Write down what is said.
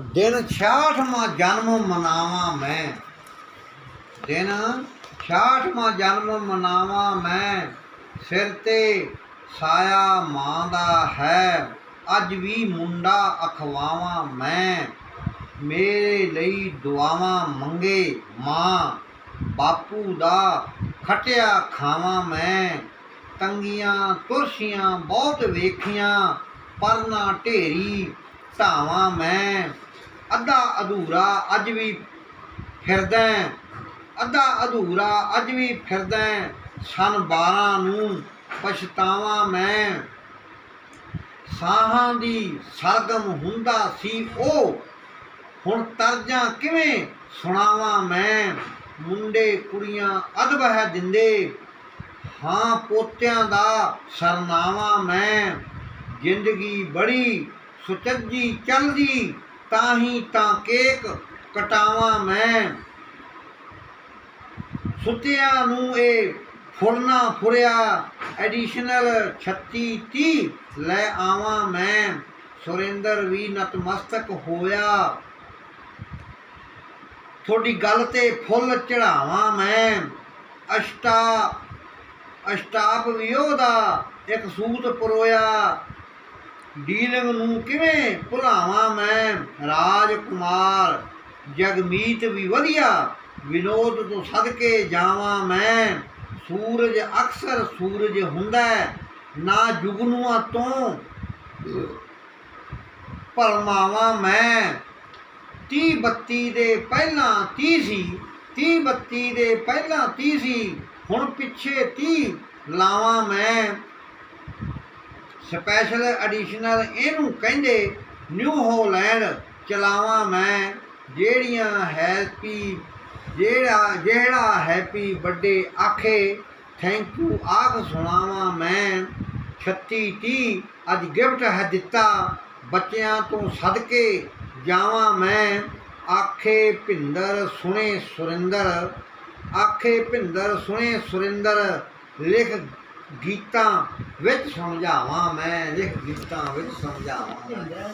ਦਿਨ 66ਵਾਂ ਜਨਮ ਮਨਾਵਾਂ ਮੈਂ। ਦਿਨ 66ਵਾਂ ਜਨਮ ਮਨਾਵਾਂ ਮੈਂ। ਸਿਰ ਤੇ ਸਾਇਆ ਮਾਂ ਦਾ ਹੈ। ਅੱਜ ਵੀ ਮੁੰਡਾ ਅਖਵਾਵਾਂ ਮੈਂ। ਮੇਰੇ ਲਈ ਦੁਆਵਾਂ ਮੰਗੇ ਮਾਂ। ਬਾਪੂ ਦਾ ਖਟਿਆ ਖਾਵਾਂ ਮੈਂ। ਤੰਗੀਆਂ ਤੁਰਸ਼ੀਆਂ ਬਹੁਤ ਵੇਖੀਆਂ। ਪਰ ਨਾ ਢੇਰੀ ਢਾਵਾਂ ਮੈਂ ਅੱਧਾ ਅਧੂਰਾ ਅੱਜ ਵੀ ਫਿਰਦਾ ਅੱਧਾ ਅਧੂਰਾ ਅੱਜ ਵੀ ਫਿਰਦਾ ਸਨ 12 ਨੂੰ ਪਛਤਾਵਾਂ ਮੈਂ। ਸਾਹਾਂ ਦੀ ਸਰਗਮ ਹੁੰਦਾ ਸੀ ਉਹ। ਹੁਣ ਤਰਜਾਂ ਕਿਵੇਂ ਸੁਣਾਵਾਂ ਮੈਂ? ਮੁੰਡੇ ਕੁੜੀਆਂ ਅਦਬ ਹੈ ਦਿੰਦੇ। ਹਾਂ ਪੋਤਿਆਂ ਦਾ ਸਰਨਾਵਾ ਮੈਂ। ਜ਼ਿੰਦਗੀ ਬੜੀ ਸੁਚੱਜੀ ਚੱਲ ਜੀ ਤਾਂ ਹੀ ਤਾਂ ਕੇਕ ਕਟਾਵਾਂ ਮੈਂ। ਸੁੱਤਿਆਂ ਨੂੰ ਇਹ ਫੁਰਨਾ ਫੁਰਿਆ, ਐਡੀਸ਼ਨਲ 36 30 ਲੈ ਆਵਾਂ ਮੈਂ। ਸੁਰਿੰਦਰ ਵੀ ਨਤਮਸਤਕ ਹੋਇਆ। ਤੁਹਾਡੀ ਗੱਲ ਤੇ ਫੁੱਲ ਚੜਾਵਾਂ ਮੈਂ। ਅਸ਼ਟਾ ਅਸ਼ਟਾਪ ਵਿਯੋਗ ਦਾ ਇੱਕ ਸੂਤ ਪਰੋਇਆ। ਡੀਲਿੰਗ ਨੂੰ ਕਿਵੇਂ ਭੁਲਾਵਾਂ ਮੈਂ? ਰਾਜਕੁਮਾਰ ਜਗਮੀਤ ਵੀ ਵਧੀਆ, ਵਿਨੋਦ ਤੋਂ ਸਦਕੇ ਜਾਵਾਂ ਮੈਂ। ਸੂਰਜ ਅਕਸਰ ਸੂਰਜ ਹੁੰਦਾ ਨਾ ਜੁਗਨੂਆਂ ਤੋਂ ਭਰਮਾਵਾਂ ਮੈਂ। 30 32 ਦੇ ਪਹਿਲਾਂ 30 ਸੀ 30 32 ਦੇ ਪਹਿਲਾਂ 30 ਸੀ, ਹੁਣ ਪਿੱਛੇ 30 ਲਾਵਾਂ ਮੈਂ। ਸਪੈਸ਼ਲ ਐਡੀਸ਼ਨਲ ਇਹਨੂੰ ਕਹਿੰਦੇ ਨਿਊ ਹੋਲੈਂਡ ਚਲਾਵਾਂ ਮੈਂ, ਜਿਹੜੀਆਂ ਹੈਪੀ, ਜਿਹੜਾ ਜਿਹੜਾ ਹੈਪੀ ਬਰਥਡੇ ਆਖੇ ਥੈਂਕ ਯੂ ਆਖ ਸੁਣਾਵਾਂ ਮੈਂ। 36 30 ਅੱਜ ਗਿਫਟ ਹੈ ਦਿੱਤਾ, ਬੱਚਿਆਂ ਤੋਂ ਸਦਕੇ ਜਾਵਾਂ ਮੈਂ। ਆਖੇ ਭਿੰਦਰ ਸੁਣੇ ਸੁਰਿੰਦਰ, ਆਖੇ ਭਿੰਦਰ ਸੁਣੇ ਸੁਰਿੰਦਰ, ਲਿਖ ਗੀਤਾਂ ਵਿੱਚ ਸਮਝਾਵਾਂ ਮੈਂ ਲਿਖ ਗੀਤਾਂ ਵਿੱਚ ਸਮਝਾਵਾਂ।